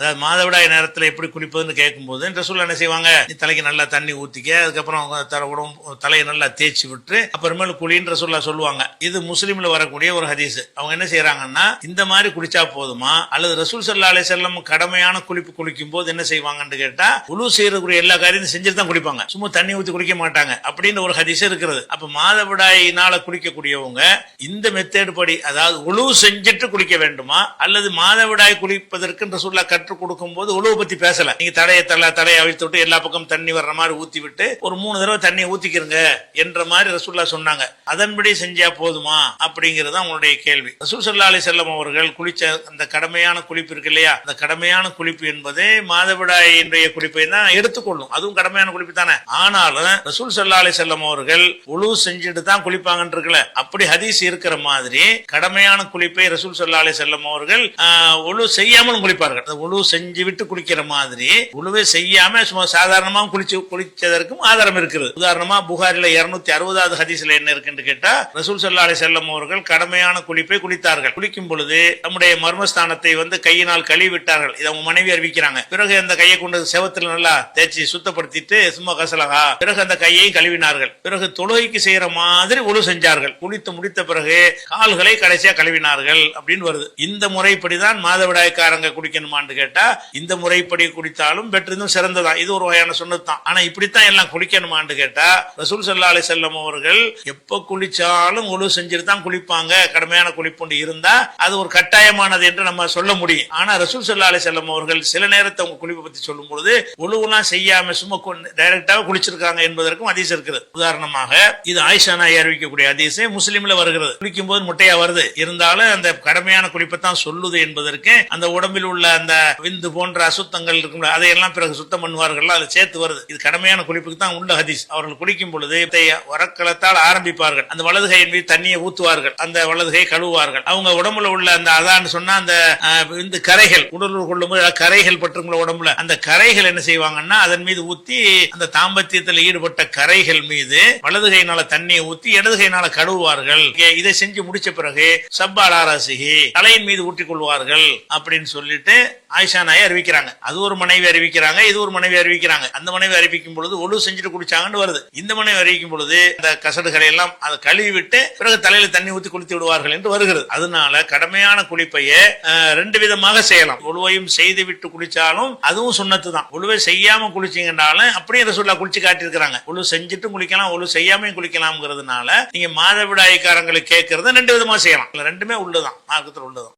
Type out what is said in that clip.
அதாவது மாதவிடாய் நேரத்தில் எப்படி குளிப்பதுன்னு கேட்கும்போது ரசூல் என்ன செய்வாங்க? நீ தலைக்கு நல்லா தண்ணி ஊற்றிக்க அதுக்கப்புறம் தலை உடம்பு தலையை நல்லா தேய்ச்சி விட்டு அப்புறமேல குளின்னு ரசூல்லா சொல்லுவாங்க. இது முஸ்லீமில் வரக்கூடிய ஒரு ஹதீஸ். அவங்க என்ன செய்யறாங்கன்னா இந்த மாதிரி குளிச்சா போதுமா? அல்லது ரசூல் சல்லா அலி செல்லம் கடமையான குளிப்பு குளிக்கும் போது என்ன செய்வாங்கன்னு கேட்டா குழு செய்யறதுக்குரிய எல்லா காரியத்தையும் செஞ்சுட்டு தான் குளிப்பாங்க. சும்மா தண்ணி ஊற்றி குளிக்க மாட்டாங்க அப்படின்னு ஒரு ஹதீஸ் இருக்கிறது. அப்போ மாதவிடாயினால குளிக்கக்கூடியவங்க இந்த மெத்தேடு படி அதாவது உழு செஞ்சுட்டு குளிக்க வேண்டுமா? அல்லது மாதவிடாய் குளிப்பதற்கு ரசூல்லா கற்றுக் கொடுக்கும் போது உழவு பத்தி பேசல. நீங்க தடையை தள்ள தடையை அவிழ்த்து விட்டு எல்லா பக்கம் தண்ணி வர்ற மாதிரி ஊத்தி விட்டு ஒரு மூணு தடவை தண்ணியை ஊத்திக்கிறங்க என்ற மாதிரி ரசூல்லா சொன்னாங்க. அதன்படி செஞ்சா போதுமா? அப்படிங்கிறது உங்களுடைய கேள்வி. ரசூல் சல்லா அலி செல்லம் அவர்கள் குளிச்ச அந்த கடமையான குளிப்பு இருக்கு இல்லையா? அந்த கடமையான குளிப்பு என்பது மாதவிடாயினுடைய குளிப்பை தான் எடுத்துக்கொள்ளும். அதுவும் கடமையான குளிப்பு தானே. ஆனாலும் ரசூல் சல்லா அலி செல்லம் அவர்கள் உழு செஞ்சுட்டு தான் குளிப்பாங்கன்னு இருக்குல்ல. அப்படி ஹதீஸ் இருக்கிற மாதிரி கடமையான குளிப்பை ரசூல் சல்லா அலி செல்லம் அவர்கள் ஒழு உழு செய்யாமலும் குளிப்பார்கள். உழு செஞ்சு விட்டு குளிக்கிற மாதிரி உழுவே செய்யாம சும்மா சாதாரணமா குளிச்சு குளிச்சதற்கும் ஆதாரம் இருக்கிறது உதாரணமா புகாரில இருநூத்தி அறுபதாவது ஹதீஸ்ல என்ன இருக்குன்னு கேட்டா ரசூல் சல்லா அலி செல்லம் அவர்கள் கடமையான குளிப்பை குளித்தார்கள். குளிக்கும் பொழுது நம்முடைய மர்மஸ்தானத்தை வந்து கையினால் கழுவி விட்டார்கள் இதை அவங்க மனைவி அறிவிக்கிறாங்க. பிறகு அந்த கையை கொண்டு செவத்துல நல்லா தேய்ச்சி சுத்தப்படுத்திட்டு சும்மா கசலகா பிறகு அந்த கையை கழுவினார்கள். பிறகு தொழுகைக்கு செய்யற மாதிரி உழு செஞ்சார்கள். குளித்து முடித்த பிறகு கால்களை கடைசியா கழுவினார்கள் அப்படின்னு வருது. இந்த முறைப்படிதான் மாதவிடாய்க்காரங்க குடிக்கணுமான்னு கேட்டா இந்த முறைப்படி குடித்தாலும் பெற்றிருந்தும் சிறந்ததான் இது ஒரு வகையான சொன்னதுதான் ஆனா இப்படித்தான் எல்லாம் குளிக்கணுமான்னு கேட்டா ரசூல் சல்லா அலி செல்லம் அவர்கள் எப்ப குளிச்சாலும் ஒழு செஞ்சுட்டு தான் குளிப்பாங்க. கடுமையான குளிப்புண்டு இருந்தா அது ஒரு கட்டாயமானது என்று நம்ம சொல்ல முடியும். ஆனா ரசூல் சல்லா அலி செல்லம் அவர்கள் சில நேரத்தை அவங்க குளிப்பை பத்தி சொல்லும் பொழுது ஒழுவெல்லாம் செய்யாம சும்மா டைரக்டாக குளிச்சிருக்காங்க என்பதற்கும் அதிசயம் இருக்கிறது உதாரணமாக இது ஆயிஷா நாய் அறிவிக்கக்கூடிய அதிசயம் முஸ்லீம்ல வருகிறது. குளிக்கும் போது முட்டையா வருது. இருந்தாலும் அந்த கடுமையான குளிப்பை தான் சொல்லுது என்பதற்கு அந்த உடம்பில் உள்ள அந்த விந்து போன்ற அசுத்தங்கள் இருக்கும். அதையெல்லாம் பிறகு சுத்தம் பண்ணுவார்கள் அது சேர்த்து வருது. இது கடமையான குளிப்புக்கு தான் உள்ள ஹதீஸ். அவர்கள் குளிக்கும் பொழுது வரக்கலத்தால் ஆரம்பிப்பார்கள். அந்த வலது கையின் மீது தண்ணியை ஊத்துவார்கள். அந்த வலது கை கழுவுவார்கள். அவங்க உடம்புல உள்ள அந்த அதான் சொன்னா அந்த அஹ், இந்த கரைகள் உடல் கொள்ளும்போது கரைகள் பற்றுங்கள உடம்புல. அந்த கரைகள் என்ன செய்வாங்கன்னா அதன் மீது ஊத்தி அந்த தாம்பத்தியத்தில் ஈடுபட்ட கரைகள் மீது வலது கையினால தண்ணியை ஊத்தி இடது கையினால கழுவுவார்கள் இதை செஞ்சு முடிச்ச பிறகு சப்பாலாராசிகி தலையின் மீது ஊற்றிக் கொள்வார்கள் அப்படின்னு சொல்லிட்டு ஆயிஷா நாயை அறிவிக்கிறாங்க. அது ஒரு மனைவி அறிவிக்கிறாங்க இது ஒரு மனைவி அறிவிக்கிறாங்க. அந்த மனைவி அறிவிக்கும் பொழுது ஒழு செஞ்சுட்டு குடிச்சாங்கன்னு வருது. இந்த மனைவி அறிவிக்கும் பொழுது அந்த கசடுகளை எல்லாம் அதை கழுவி விட்டு பிறகு தலையில தண்ணி ஊத்தி குளித்து விடுவார்கள் என்று வருகிறது. அதனால கடமையான குளிப்பையே ரெண்டு விதமாக செய்யலாம். ஒழுவையும் செய்து விட்டு குளிச்சாலும் அதுவும் சுண்ணத்து தான் ஒழுவை செய்யாம குளிச்சீங்கன்னாலும் அப்படியே ரசூல்லா குளிச்சு காட்டியிருக்கிறாங்க. ஒழு செஞ்சுட்டு குளிக்கலாம் ஒழு செய்யாமையும் குளிக்கலாம்ங்கிறதுனால நீங்க மாதவிடாய்க்காரங்களுக்கு கேட்கறத ரெண்டு விதமா செய்யலாம். ரெண்டுமே உள்ளதான் மார்க்கத்தில் உள்ளதான்.